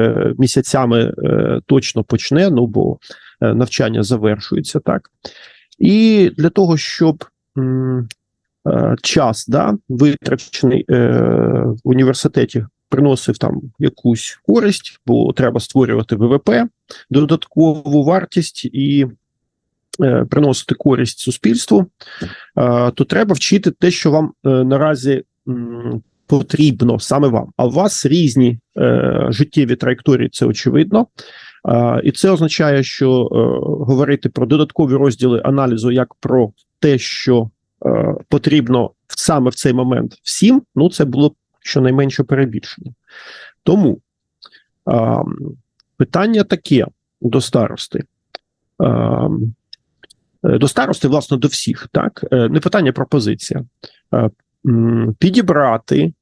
е, місяцями е, точно почне, ну бо е, навчання завершується так. І для того, щоб час да, витрачений в університеті приносив там якусь користь, бо треба створювати ВВП, додаткову вартість і приносити користь суспільству, то треба вчити те, що вам наразі потрібно саме вам. А у вас різні е, життєві траєкторії, це очевидно. Е, і це означає, що е, говорити про додаткові розділи аналізу як про те, що е, потрібно саме в цей момент всім, ну це було б щонайменше перебільшено. Тому е, питання таке до старости. Е, до старости, власне, до всіх, так Е, не питання, пропозиція. Е, Підібрати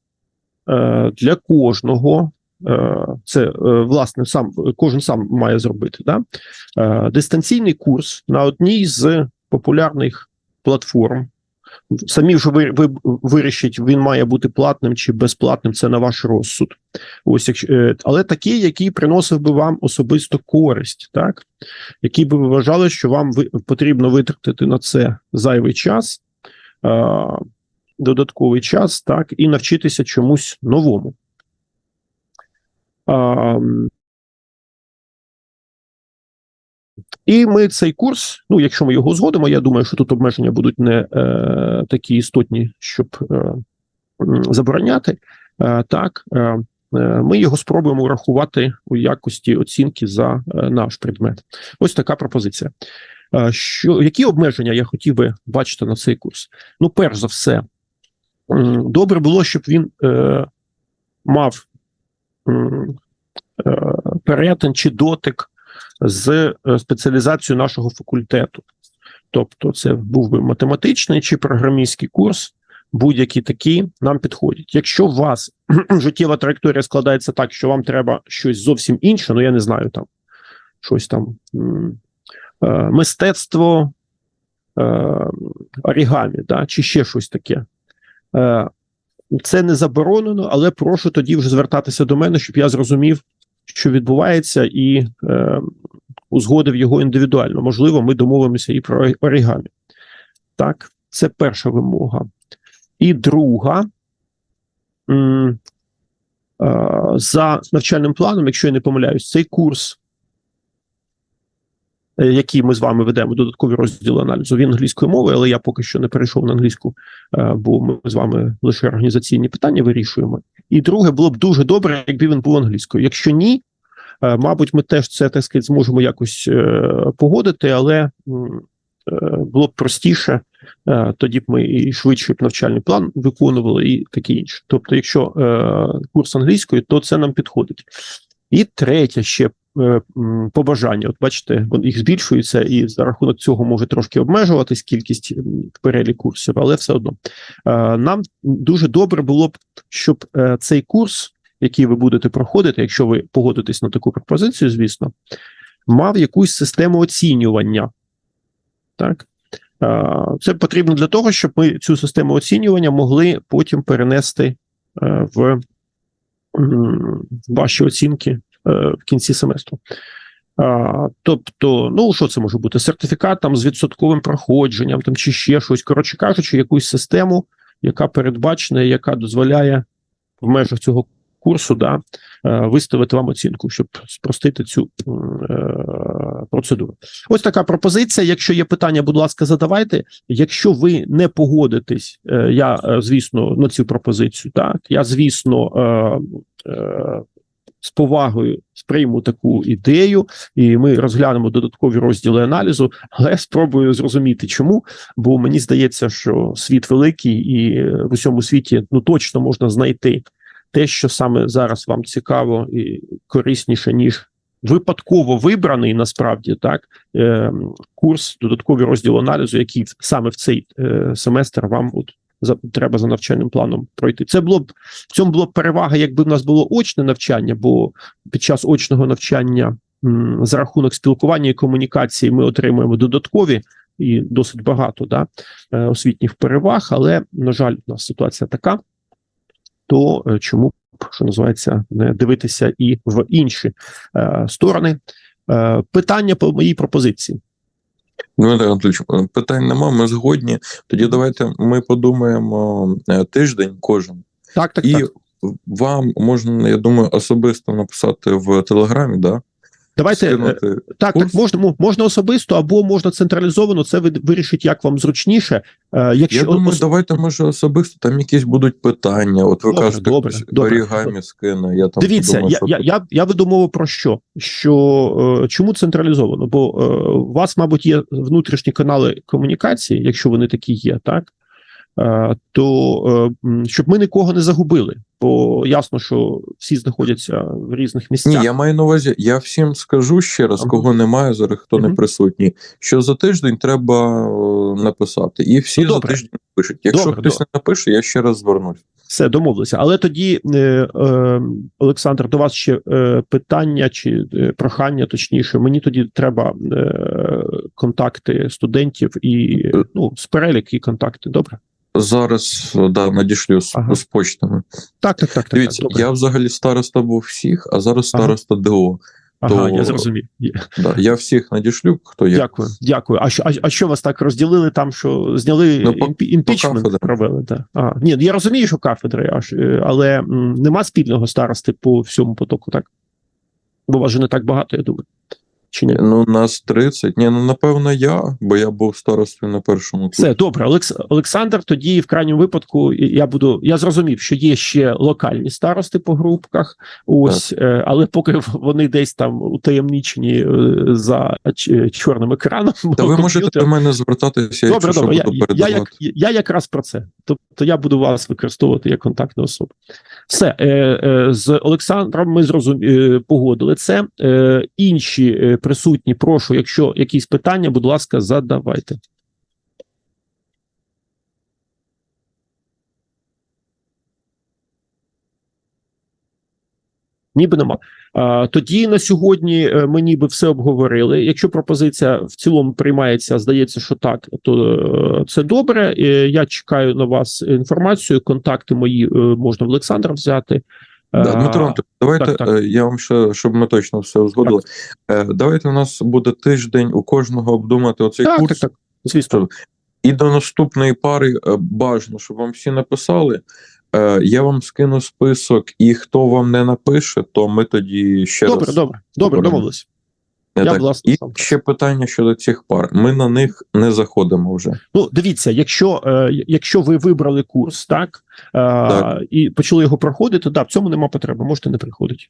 для кожного. е, Це е, власне сам кожен сам має зробити да? Е, дистанційний курс на одній з популярних платформ. Самі вже ви, ви вирішіть, він має бути платним чи безплатним. Це на ваш розсуд. Ось е, але такий, який приносив би вам особисто користь, так який би ви вважали, що вам потрібно витратити на це зайвий час, е, додатковий час, так, і навчитися чомусь новому. А, і ми цей курс, ну, якщо ми його згодимо, я думаю, що тут обмеження будуть не е, такі істотні, щоб е, забороняти. Е, так, е, е, ми його спробуємо врахувати у якості оцінки за е, наш предмет. Ось така пропозиція. Е, що, які обмеження я хотів би бачити на цей курс? Ну, перш за все, добре було, щоб він е, мав е, перетин чи дотик з е, спеціалізацією нашого факультету. Тобто, це був би математичний чи програмістський курс, будь-які такі нам підходять. Якщо у вас життєва траєкторія складається так, що вам треба щось зовсім інше, ну я не знаю там щось там е, мистецтво е, орігамі, да, чи ще щось таке. Е, Це не заборонено, але прошу тоді вже звертатися до мене, щоб я зрозумів, що відбувається, і е, узгодив його індивідуально. Можливо, ми домовимося і про оригамі. Так, це перша вимога. І друга. М, е, за навчальним планом, якщо я не помиляюсь, цей курс, е, який ми з вами ведемо, додаткові розділи аналізу, він англійською мовою, але я поки що не перейшов на англійську, е, бо ми з вами лише організаційні питання вирішуємо. І друге, було б дуже добре, якби він був англійською. Якщо ні, е, мабуть, ми теж це так сказати, зможемо якось погодити, але було б простіше, тоді б ми і швидше б навчальний план виконували, і таке інше. Тобто, якщо курс англійської, то це нам підходить. І третє ще е, побажання. От бачите, їх збільшується, і за рахунок цього може трошки обмежуватись кількість перелік курсів, але все одно. Е, Нам дуже добре було б, щоб е, цей курс, який ви будете проходити, якщо ви погодитесь на таку пропозицію, звісно, мав якусь систему оцінювання. Так? Це потрібно для того, щоб ми цю систему оцінювання могли потім перенести в ваші оцінки е, в кінці семестру. Тобто, ну що це може бути? Сертифікат там з відсотковим проходженням, там чи ще щось. Коротше кажучи, якусь систему, яка передбачена, яка дозволяє в межах цього курсу да, е, виставити вам оцінку, щоб спростити цю е, процедуру. Ось така пропозиція. Якщо є питання, будь ласка, задавайте. Якщо ви не погодитесь, е, я звісно на цю пропозицію, так я звісно. З повагою сприйму таку ідею, і ми розглянемо додаткові розділи аналізу, але спробую зрозуміти, чому. Бо мені здається, що світ великий, і в усьому світі ну точно можна знайти те, що саме зараз вам цікаво і корисніше, ніж випадково вибраний насправді так е, курс, додатковий розділ аналізу, який саме в цей е, семестр вам от за треба за навчальним планом пройти. Це було б в цьому було б перевага, якби в нас було очне навчання, бо під час очного навчання за рахунок спілкування і комунікації ми отримуємо додаткові і досить багато да, е, освітніх переваг. Але на жаль, у нас ситуація така. То чому чому що називається, не дивитися і в інші е, сторони. Е, питання по моїй пропозиції. Дмитро Анатолійович, е, питань нема, ми згодні. Тоді давайте ми подумаємо е, тиждень кожен. Так, так, І так. вам можна, я думаю, особисто написати в Телеграмі, да? Давайте е, скинути. так, так можна можна особисто або можна централізовано. Це ви вирішить, як вам зручніше. Е, якщо Я думаю, ос- давайте може особисто там якісь будуть питання. От ви Добре, кажете, добре, добре. орігамі скине. Я там Дивіться, подумав, я, що я, я, я веду мову про що? Що е, чому централізовано? Бо е, у вас, мабуть, є внутрішні канали комунікації, якщо вони такі є, так? Е, то е, щоб ми нікого не загубили, бо ясно, що всі знаходяться в різних місцях. Ні, я маю на увазі, я всім скажу ще раз, Ага. кого немає зараз, хто не Мгм. присутній, що за тиждень треба е, написати. І всі Ну, за тиждень напишуть. Якщо Добре, хтось добре. не напише, я ще раз звернусь. Все домовилися. Але тоді, е, е, Олександр, до вас ще е, питання чи е, прохання, точніше, мені тоді треба е, контакти студентів і Е. ну, з перелік і контакти. Добре? Зараз да, надішлю з, Ага. з почтами. Так, так, так. так, Дивіться, так добре. я взагалі староста був всіх, а зараз Ага. староста ДО. Ага, я зрозумів. Да, я всіх надішлю, хто є. Дякую, дякую. А що, а, а що вас так розділили там, що зняли Ну, по- імпічмент кафедрам. провели? Так. А, ні, я розумію, що кафедри, аж, е, але м, нема спільного старости по всьому потоку, так? Бо вас же не так багато, я думаю. Чи ні? Ну, нас 30. Ні, ну напевно, я, бо я був старостою на першому курсі. Все добре, Олекс... Олександр. Тоді в крайньому випадку я буду. Я зрозумів, що є ще локальні старости по групках. Ось, е, але поки вони десь там утаємничені е, за ч- чорним екраном. Та ви комп'ютера. можете до мене звертатися, Добре, якщо добре. Я, я, як, я якраз про це. Тобто я буду вас використовувати як контактну особу. Все е, е, з Олександром ми зрозум... е, погодили це. Інші присутні, прошу, якщо якісь питання, будь ласка, задавайте. Ніби нема. Тоді на сьогодні е, ми ніби все обговорили. Якщо пропозиція в цілому приймається, здається, що так, то е, це добре. Я чекаю на вас інформацію. Контакти мої е, можна в Олександра взяти. Да, Дмитро давайте так, так. я вам ще, щоб ми точно все узгодили. Е, Давайте у нас буде тиждень у кожного обдумати оцей так, курс. так, так. Звісно, І до наступної пари бажано, щоб вам всі написали. Е, Я вам скину список, і хто вам не напише, то ми тоді ще добре, раз. добре, добре, домовились. Я, так. власне, І сам. ще питання щодо цих пар. Ми на них не заходимо вже. Ну, дивіться, якщо, е, якщо ви вибрали курс, так, е, і почали його проходити, да, в цьому нема потреби, можете не приходити.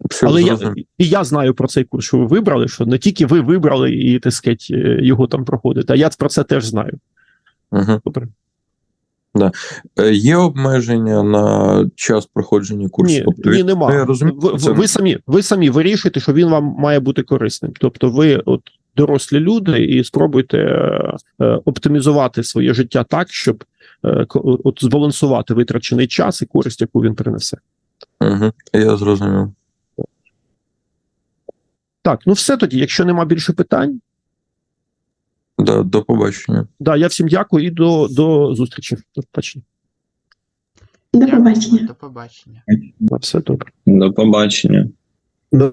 Все Але я, і я знаю про цей курс, що ви вибрали, що не тільки ви вибрали і так сказать, е, його там проходите, а я про це теж знаю. Угу. Добре. Е, Є обмеження на час проходження курсу? Ні, Тобто ні, нема. Я розумію, ви, це- ви, самі ви самі вирішуєте, що він вам має бути корисним. Тобто, ви от дорослі люди, і спробуйте е, оптимізувати своє життя так, щоб е, от збалансувати витрачений час і користь, яку він принесе. Угу. Я зрозумів. Так, ну все тоді. Якщо нема більше питань, Да, до побачення. да, я всім дякую і до, до зустрічі. До побачення. До побачення. До побачення. На все добре. До побачення. До